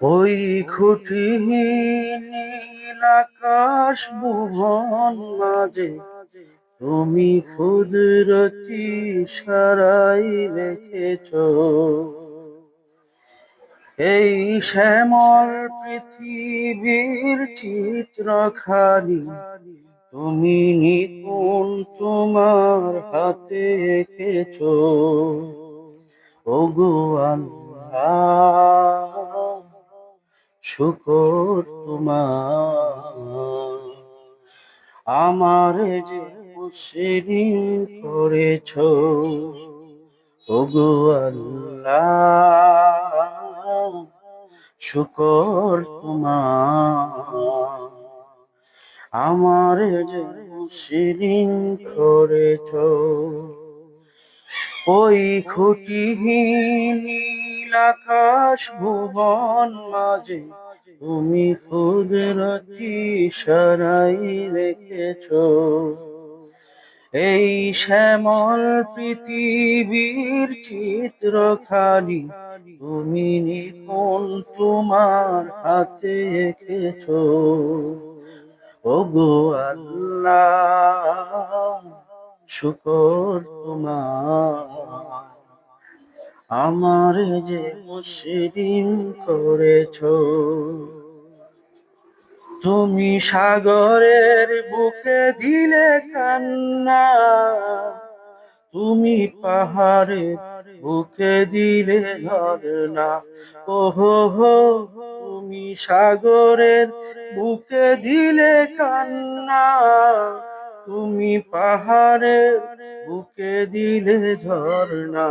ওই খুঁটিহীন নীল আকাশ ভুবন মাঝে, তুমি ক্ষুদ্রতি সারাই রেখেছ। এই শ্যামল পৃথিবীর চিত্রখানি, তুমি নিপুণ তোমার হাতে এঁকেছ ওগো আল্লাহ। শুকর তোমার। আমার যে মুসলিম করেছ ওগো আল্লাহ শুকর তোমার। আমার যে মুসলিম করেছ ওই খুঁটিহীন আকাশ ভুবন মাঝে তুমি কুদরতি সারাই রেখেছ। এই শ্যামল পৃথিবীর চিত্র খালি তুমি নিপুণ তোমার হাতে এঁকেছ ওগো আল্লাহ শুকর আমার যে মুসলিম করেছ, তুমি সাগরের বুকে দিলে কান্না, তুমি পাহাড়ের বুকে দিলে ঝরনা ওহো হো, তুমি সাগরের বুকে দিলে কান্না তুমি পাহাড়ের বুকে দিলে ঝর্ণা।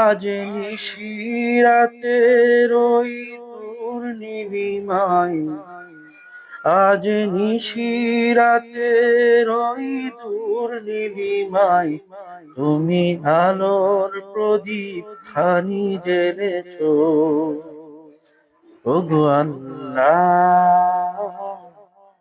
আজ নিশিরাতে রই তোর নিবিমাই। আজ নিশিরাতে রই দূর নিবিমাই। তুমি আলোর প্রদীপ খানি জেলেছ ভগবান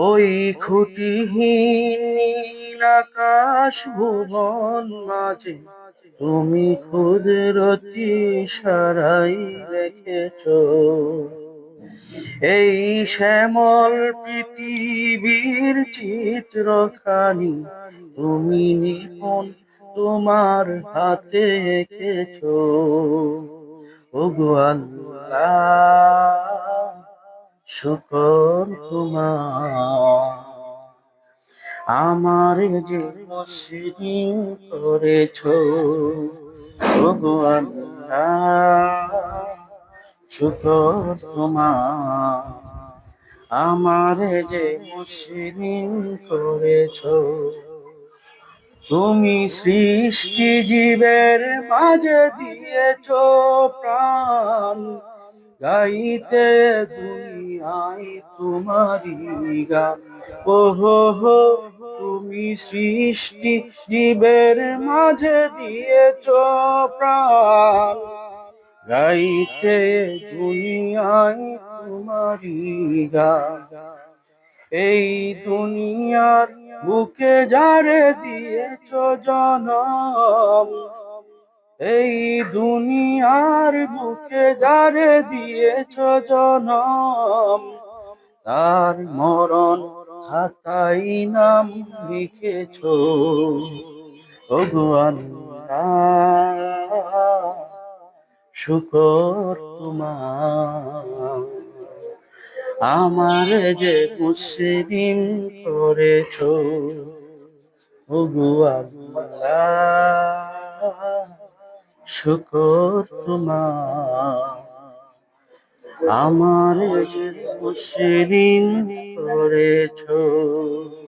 ওই খুঁটিহীন আকাশ ভুবন মাঝে তুমি ক্ষুদ্রতি সারাই রেখেছ। এই শ্যামল পৃথিবীর চিত্রখানি তুমি নিপুণ তোমার হাতে এঁকেছ। ভগবান শুকর আমার যে মুসলিম করেছ আল্লাহ, শুকর আমার যে মুসলিম করেছ, তুমি সৃষ্টি জীবের মাঝে দিয়েছ প্রাণ, গাইতে দুনিয়ায় তোমারি গান ওহো হো, তুমি সৃষ্টি, জীবের মাঝে দিয়েছ প্রাণ। গাইতে দুনিয়ায় তোমারি গান এই দুনিয়ার বুকে যারে দিয়েছ জনম এই দুনিয়ার বুকে যারে দিয়েছ জনম, তার মরণ খাতাই নাম লিখেছ। ভগবান, শুকর তোমার। আমার যে মুসলিম করেছ, ভগবান শুকর তোমার আমার যে মুসলিম করেছ